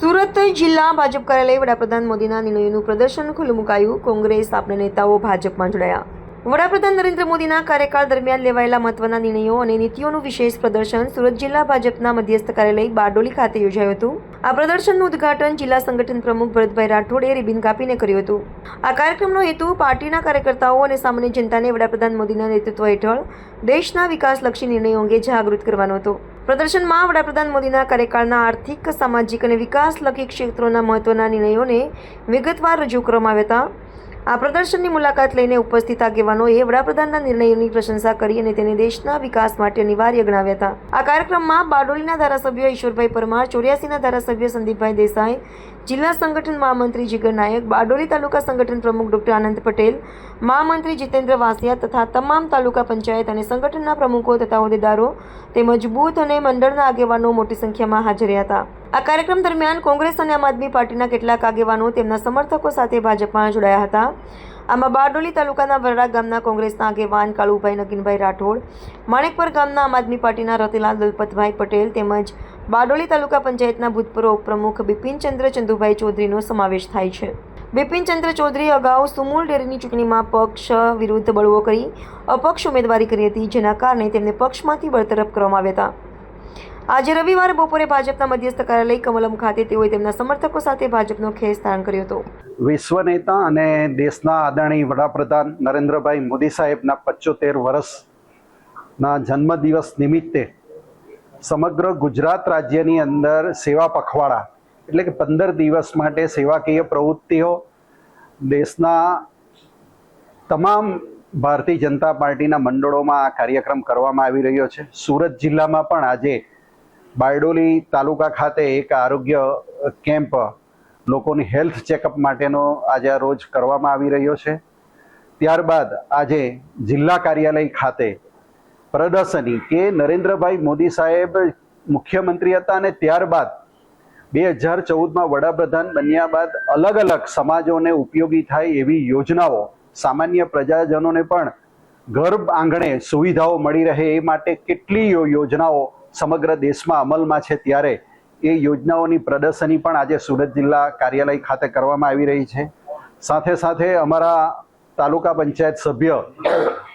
સુરત જિલ્લા ભાજપ કાર્યાલય વડાપ્રધાન મોદીના નિર્ણયોનું પ્રદર્શન ખુલ્લું મુકાયું. કોંગ્રેસ આપણા નેતાઓ ભાજપમાં જોડાયા. વડાપ્રધાન નરેન્દ્ર મોદીના કાર્યકાળ દરમિયાન લેવાયેલા મહત્વના નિર્ણયો અને નીતિઓનું વિશેષ પ્રદર્શન સુરત જિલ્લા ભાજપના મધ્યસ્થ કાર્યાલય બારડોલી ખાતે યોજાયું હતું. આ પ્રદર્શનનું ઉદઘાટન જિલ્લા સંગઠન પ્રમુખ ભરતભાઈ રાઠોડે રિબિન કાપીને કર્યું હતું. આ કાર્યક્રમનો હેતુ પાર્ટીના કાર્યકર્તાઓ અને સામાન્ય જનતાને વડાપ્રધાન મોદીના નેતૃત્વ હેઠળ દેશના વિકાસલક્ષી નિર્ણયો અંગે જાગૃત કરવાનો હતો. પ્રદર્શનમાં વડાપ્રધાન મોદીના કાર્યકાળના આર્થિક, સામાજિક અને વિકાસલક્ષી ક્ષેત્રોના મહત્વના નિર્ણયોને વિગતવાર રજૂ કરવામાં આવ્યા હતા. આ પ્રદર્શનની મુલાકાત લઈને ઉપસ્થિત આગેવાનોએ વડાપ્રધાનના નિર્ણયોની પ્રશંસા કરી અને તેને દેશના વિકાસ માટે અનિવાર્ય ગણાવ્યા હતા. આ કાર્યક્રમમાં બારડોલીના ધારાસભ્ય ઈશ્વરભાઈ પરમાર, ચોર્યાસીના ધારાસભ્ય સંદીપભાઈ દેસાઈ, જિલ્લા સંગઠન મહામંત્રી જીગર નાયક, બારડોલી તાલુકા સંગઠન પ્રમુખ ડોક્ટર આનંદ પટેલ, મહામંત્રી જીતેન્દ્ર વાસિયા તથા તમામ તાલુકા પંચાયત અને સંગઠનના પ્રમુખો તથા હોદ્દેદારો તેમજ બૂથ અને મંડળના આગેવાનો મોટી સંખ્યામાં હાજર રહ્યા હતા. આ કાર્યક્રમ દરમિયાન કોંગ્રેસ અને આમ આદમી પાર્ટીના કેટલાક આગેવાનો તેમના સમર્થકો સાથે ભાજપમાં જોડાયા હતા. આમાં બારડોલી તાલુકાના વરડા ગામના કોંગ્રેસના આગેવાન કાળુભાઈ નગીનભાઈ રાઠોડ, માણેકપર ગામના આમ આદમી પાર્ટીના રતિલાલ દલપતભાઈ પટેલ તેમજ બારડોલી તાલુકા પંચાયતના ભૂતપૂર્વ ઉપપ્રમુખ બિપિનચંદ્ર ચંદુભાઈ ચૌધરીનો સમાવેશ થાય છે. બિપિનચંદ્ર ચૌધરી અગાઉ સુમૂલ ડેરીની ચૂંટણીમાં પક્ષ વિરુદ્ધ બળવો કરી, અપક્ષ ઉમેદવારી કરી હતી, જેના કારણે તેમને પક્ષમાંથી બરતરફ કરવામાં આવ્યા હતા. આજે રવિવારે બપોરે ભાજપના મધ્યસ્થ કાર્યાલય કમલમ ખાતે તેઓએ તેમના સમર્થકો સાથે ભાજપનો ખેસ ધારણ કર્યો હતો. વિશ્વ નેતા અને દેશના આદરણીય વડાપ્રધાન નરેન્દ્રભાઈ મોદી સાહેબના પચોતેર વર્ષના જન્મદિવસ નિમિત્તે સમગ્ર ગુજરાત રાજ્યની અંદર સેવા પખવાડા, એટલે કે પંદર દિવસ માટે સેવાકીય પ્રવૃત્તિઓ દેશના તમામ ભારતીય જનતા પાર્ટીના મંડળોમાં આ કાર્યક્રમ કરવામાં આવી રહ્યો છે. સુરત જિલ્લામાં પણ આજે બારડોલી તાલુકા ખાતે એક આરોગ્ય કેમ્પ લોકોની હેલ્થ ચેકઅપ માટેનો આજે આ રોજ કરવામાં આવી રહ્યો છે. ત્યારબાદ આજે જિલ્લા કાર્યાલય ખાતે પ્રદર્શની કે નરેન્દ્રભાઈ મોદી સાહેબ મુખ્યમંત્રી હતા અને ત્યારબાદ બે હજાર ચૌદમાં વડાપ્રધાન બન્યા બાદ અલગ અલગ સમાજોને ઉપયોગી થાય એવી યોજનાઓ સામાન્ય પ્રજાજનોને પણ ઘર આંગણે સુવિધાઓ મળી રહે એ માટે કેટલી યોજનાઓ સમગ્ર દેશમાં અમલમાં છે ત્યારે એ યોજનાઓની પ્રદર્શની પણ આજે સુરત જિલ્લા કાર્યાલય ખાતે કરવામાં આવી રહી છે. સાથે સાથે અમારા તાલુકા પંચાયત સભ્ય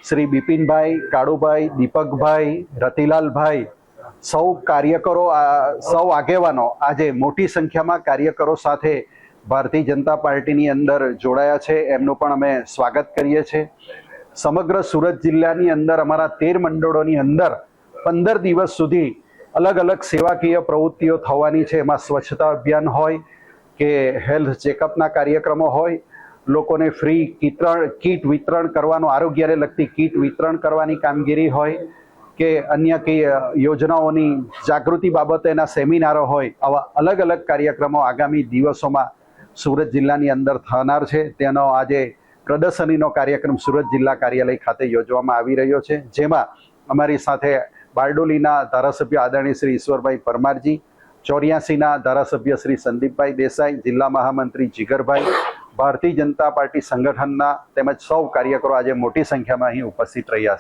શ્રી બિપિનભાઈ, કાળુભાઈ, દીપકભાઈ, રતિલાલભાઈ સૌ કાર્યકરો સૌ આગેવાનો આજે મોટી સંખ્યામાં કાર્યકરો સાથે ભારતીય જનતા પાર્ટીની અંદર જોડાયા છે. એમનું પણ અમે સ્વાગત કરીએ છીએ. સમગ્ર સુરત જિલ્લાની અંદર, અમારા તેર મંડળોની અંદર પંદર દિવસ સુધી અલગ અલગ સેવાકીય પ્રવૃત્તિઓ થવાની છે. એમાં સ્વચ્છતા અભિયાન હોય કે હેલ્થ ચેકઅપના કાર્યક્રમો હોય, લોકોને ફ્રી કિતરણ, કીટ વિતરણ કરવાનું, આરોગ્યને લગતી કીટ વિતરણ કરવાની કામગીરી હોય કે અન્ય કઈ યોજનાઓની જાગૃતિ બાબતેના સેમિનારો હોય, આવા અલગ અલગ કાર્યક્રમો આગામી દિવસોમાં સુરત જિલ્લાની અંદર થનાર છે. તેનો આજે પ્રદર્શનીનો કાર્યક્રમ સુરત જિલ્લા કાર્યાલય ખાતે યોજવામાં આવી રહ્યો છે. જેમાં અમારી સાથે બારડોલીના ધારાસભ્ય આદરણીય શ્રી ઈશ્વરભાઈ પરમારજી, ચોર્યાસીના ધારાસભ્ય શ્રી સંદીપભાઈ દેસાઈ, જિલ્લા મહામંત્રી જીગરભાઈ, ભારતીય જનતા પાર્ટી સંગઠનના તેમજ સૌ કાર્યકરો આજે મોટી સંખ્યામાં અહીં ઉપસ્થિત રહ્યા